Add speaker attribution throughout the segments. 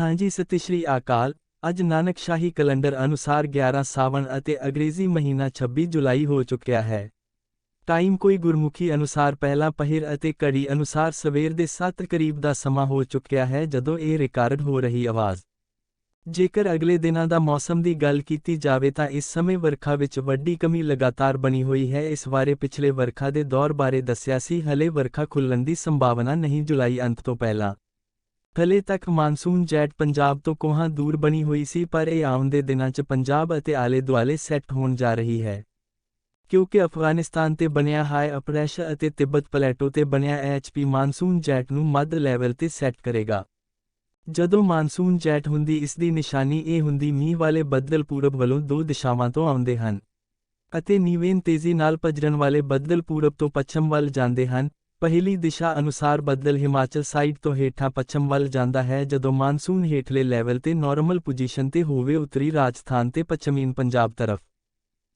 Speaker 1: ਹਾਂਜੀ ਸਤਿ ਸ਼੍ਰੀ ਅਕਾਲ। ਅੱਜ ਨਾਨਕ ਸ਼ਾਹੀ ਕੈਲੰਡਰ ਅਨੁਸਾਰ 11 ਸਾਵਣ ਅਤੇ ਅੰਗਰੇਜ਼ੀ ਮਹੀਨਾ 26 ਜੁਲਾਈ ਹੋ ਚੁੱਕਿਆ ਹੈ। ਟਾਈਮ ਕੋਈ ਗੁਰਮੁਖੀ ਅਨੁਸਾਰ ਪਹਿਲਾ ਪਹਿਰ ਅਤੇ ਘੜੀ ਅਨੁਸਾਰ ਸਵੇਰ ਦੇ 7 ਕਰੀਬ ਦਾ ਸਮਾਂ ਹੋ ਚੁੱਕਿਆ ਹੈ ਜਦੋਂ ਇਹ ਰਿਕਾਰਡ ਹੋ ਰਹੀ ਆਵਾਜ਼। ਜੇਕਰ ਅਗਲੇ ਦਿਨਾਂ ਦਾ ਮੌਸਮ ਦੀ ਗੱਲ ਕੀਤੀ ਜਾਵੇ ਤਾਂ ਇਸ ਸਮੇਂ ਵਰਖਾ ਵਿੱਚ ਵੱਡੀ ਕਮੀ ਲਗਾਤਾਰ ਬਣੀ ਹੋਈ ਹੈ। ਇਸ ਬਾਰੇ ਪਿਛਲੇ ਵਰਖਾ ਦੇ ਦੌਰ ਬਾਰੇ ਦੱਸਿਆ ਸੀ। ਹਲੇ ਵਰਖਾ ਖੁੱਲਣ ਦੀ ਸੰਭਾਵਨਾ ਨਹੀਂ ਜੁਲਾਈ ਅੰਤ ਤੋਂ ਪਹਿਲਾਂ। ਹਲੇ ਤੱਕ ਮਾਨਸੂਨ ਜੈਟ ਪੰਜਾਬ ਤੋਂ ਕੋਹਾਂ ਦੂਰ ਬਣੀ ਹੋਈ ਸੀ, ਪਰ ਇਹ ਆਉਂਦੇ ਦਿਨਾਂ 'ਚ ਪੰਜਾਬ ਅਤੇ ਆਲੇ ਦੁਆਲੇ ਸੈੱਟ ਹੋਣ ਜਾ ਰਹੀ ਹੈ। ਕਿਉਂਕਿ ਅਫਗਾਨਿਸਤਾਨ ਤੇ ਬਣਿਆ ਹਾਈ ਅਪਰੈਸ਼ ਅਤੇ ਤਿੱਬਤ ਪਲੇਟੋ ਤੇ ਬਣਿਆ ਐਚਪੀ ਮਾਨਸੂਨ ਜੈਟ ਨੂੰ ਮੱਧ ਲੈਵਲ ਤੇ ਸੈੱਟ ਕਰੇਗਾ। ਜਦੋਂ ਮਾਨਸੂਨ ਜੈਟ ਹੁੰਦੀ, ਇਸ ਦੀ ਨਿਸ਼ਾਨੀ ਇਹ ਹੁੰਦੀ, ਮੀਂਹ ਵਾਲੇ ਬੱਦਲ ਪੂਰਬ ਵੱਲੋਂ ਦੋ ਦਿਸ਼ਾਵਾਂ ਤੋਂ ਆਉਂਦੇ ਹਨ ਅਤੇ ਨੀਵੇਨ ਤੇਜ਼ੀ ਨਾਲ ਭਜਰਨ ਵਾਲੇ ਬੱਦਲ ਪੂਰਬ ਤੋਂ ਪੱਛਮ ਵੱਲ ਜਾਂਦੇ ਹਨ। ਪਹਿਲੀ ਦਿਸ਼ਾ ਅਨੁਸਾਰ ਬੱਦਲ ਹਿਮਾਚਲ ਸਾਈਡ ਤੋਂ ਹੇਠਾਂ ਪੱਛਮ ਵੱਲ ਜਾਂਦਾ ਹੈ ਜਦੋਂ ਮਾਨਸੂਨ ਹੇਠਲੇ ਲੈਵਲ ਤੇ ਨਾਰਮਲ ਪੋਜੀਸ਼ਨ ਤੇ ਹੋਵੇ ਉੱਤਰੀ ਰਾਜਸਥਾਨ ਤੇ ਪੱਛਮੀਨ ਪੰਜਾਬ ਤਰਫ।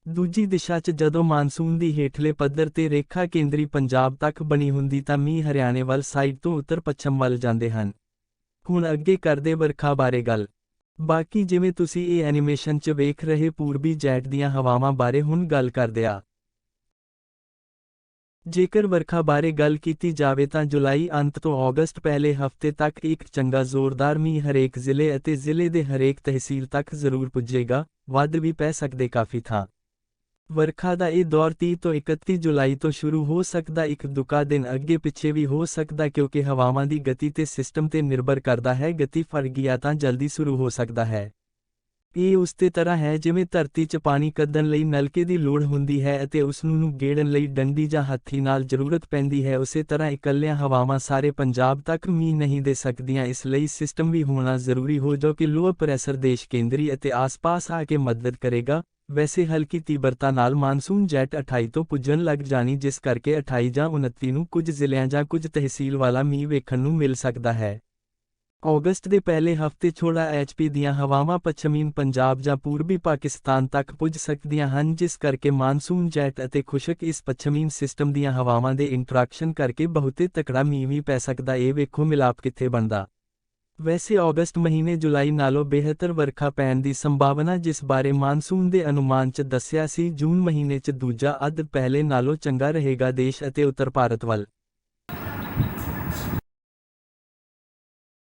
Speaker 1: ਦੂਜੀ ਦਿਸ਼ਾ 'ਚ ਜਦੋਂ ਮਾਨਸੂਨ ਦੀ ਹੇਠਲੇ ਪੱਧਰ ਤੇ ਰੇਖਾ ਕੇਂਦਰੀ ਪੰਜਾਬ ਤੱਕ ਬਣੀ ਹੁੰਦੀ ਤਾਂ ਮੀਂਹ ਹਰਿਆਣੇ ਵੱਲ ਸਾਈਡ ਤੋਂ ਉੱਤਰ ਪੱਛਮ ਵੱਲ ਜਾਂਦੇ ਹਨ। ਹੁਣ ਅੱਗੇ ਕਰਦੇ ਵਰਖਾ ਬਾਰੇ ਗੱਲ। ਬਾਕੀ ਜਿਵੇਂ ਤੁਸੀਂ ਇਹ ਐਨੀਮੇਸ਼ਨ 'ਚ ਵੇਖ ਰਹੇ ਪੂਰਬੀ ਜੈਟ ਦੀਆਂ ਹਵਾਵਾਂ ਬਾਰੇ ਹੁਣ ਗੱਲ ਕਰਦੇ ਆ। ਜੇਕਰ ਵਰਖਾ ਬਾਰੇ ਗੱਲ ਕੀਤੀ ਜਾਵੇ ਤਾਂ ਜੁਲਾਈ ਅੰਤ ਤੋਂ ਅਗਸਤ ਪਹਿਲੇ ਹਫ਼ਤੇ ਤੱਕ ਇੱਕ ਚੰਗਾ ਜ਼ੋਰਦਾਰ ਮੀਂਹ ਹਰੇਕ ਜ਼ਿਲ੍ਹੇ ਅਤੇ ਜ਼ਿਲ੍ਹੇ ਦੇ ਹਰੇਕ ਤਹਿਸੀਲ ਤੱਕ ਜ਼ਰੂਰ ਪੁੱਜੇਗਾ, ਵੱਧ ਵੀ ਪੈ ਸਕਦੇ ਕਾਫੀ ਥਾਂ। ਵਰਖਾ ਦਾ ਇਹ ਦੌਰ 30 ਤੋਂ 31 ਜੁਲਾਈ ਤੋਂ ਸ਼ੁਰੂ ਹੋ ਸਕਦਾ, ਇੱਕ ਦੁਕਾ ਦਿਨ ਅੱਗੇ ਪਿੱਛੇ ਵੀ ਹੋ ਸਕਦਾ ਕਿਉਂਕਿ ਹਵਾਵਾਂ ਦੀ ਗਤੀ ਤੇ ਸਿਸਟਮ ਤੇ ਨਿਰਭਰ ਕਰਦਾ ਹੈ, ਗਤੀ ਫੜ ਗਿਆ ਤਾਂ ਜਲਦੀ ਸ਼ੁਰੂ ਹੋ ਸਕਦਾ ਹੈ। ਇਹ ਉਸ ਤਰ੍ਹਾਂ ਹੈ ਜਿਵੇਂ ਧਰਤੀ 'ਚ ਪਾਣੀ ਕੱਢਣ ਲਈ ਨਲਕੇ ਦੀ ਲੋੜ ਹੁੰਦੀ ਹੈ ਅਤੇ ਉਸ ਨੂੰ ਗੇੜਨ ਲਈ ਡੰਡੀ ਜਾਂ ਹੱਥੀ ਨਾਲ ਜ਼ਰੂਰਤ ਪੈਂਦੀ ਹੈ। ਉਸੇ ਤਰ੍ਹਾਂ ਇਕੱਲਿਆਂ ਹਵਾਵਾਂ ਸਾਰੇ ਪੰਜਾਬ ਤੱਕ ਮੀਂਹ ਨਹੀਂ ਦੇ ਸਕਦੀਆਂ। ਇਸ ਲਈ ਸਿਸਟਮ ਵੀ ਹੋਣਾ ਜ਼ਰੂਰੀ ਹੋ ਜੋ ਕਿ ਲੋਅਰ ਪ੍ਰੈਸ਼ਰ ਦੇਸ਼ ਕੇਂਦਰੀ ਅਤੇ ਆਸ-ਪਾਸ ਆ ਕੇ ਮਦਦ ਕਰੇਗਾ। ਵੈਸੇ ਹਲਕੀ ਤੀਬਰਤਾ ਨਾਲ ਮਾਨਸੂਨ ਜੈਟ 28 ਤੋਂ ਪੁੱਜਣ ਲੱਗ ਜਾਣੀ, ਜਿਸ ਕਰਕੇ 28 ਜਾਂ 29 ਨੂੰ ਕੁਝ ਜ਼ਿਲ੍ਹਿਆਂ ਜਾਂ ਕੁਝ ਤਹਿਸੀਲ ਵਾਲਾ ਮੀਂਹ ਵੇਖਣ ਨੂੰ ਮਿਲ ਸਕਦਾ ਹੈ। ਅਗਸਤ ਦੇ ਪਹਿਲੇ ਹਫ਼ਤੇ ਛੋੜਾ ਐਚਪੀ ਦੀਆਂ ਹਵਾਵਾਂ ਪੱਛਮੀਨ ਪੰਜਾਬ ਜਾਂ ਪੂਰਬੀ ਪਾਕਿਸਤਾਨ ਤੱਕ ਪੁੱਜ ਸਕਦੀਆਂ ਹਨ, ਜਿਸ ਕਰਕੇ ਮਾਨਸੂਨ ਜੈਟ ਅਤੇ ਖੁਸ਼ਕ ਇਸ ਪੱਛਮੀਨ ਸਿਸਟਮ ਦੀਆਂ ਹਵਾਵਾਂ ਦੇ ਇੰਟਰੈਕਸ਼ਨ ਕਰਕੇ ਬਹੁਤੇ ਤਕੜਾ ਮੀਂਹ ਵੀ ਪੈ ਸਕਦਾ। ਇਹ ਵੇਖੋ ਮਿਲਾਪ ਕਿੱਥੇ ਬਣਦਾ। ਵੈਸੇ ਅਗਸਤ ਮਹੀਨੇ ਜੁਲਾਈ ਨਾਲੋਂ ਬਿਹਤਰ ਵਰਖਾ ਪੈਣ ਦੀ ਸੰਭਾਵਨਾ, ਜਿਸ ਬਾਰੇ ਮਾਨਸੂਨ ਦੇ ਅਨੁਮਾਨ 'ਚ ਦੱਸਿਆ ਸੀ, ਜੂਨ ਮਹੀਨੇ 'ਚ ਦੂਜਾ ਅੱਧ ਪਹਿਲੇ ਨਾਲੋਂ ਚੰਗਾ ਰਹੇਗਾ ਦੇਸ਼ ਅਤੇ ਉੱਤਰ ਭਾਰਤ ਵੱਲ।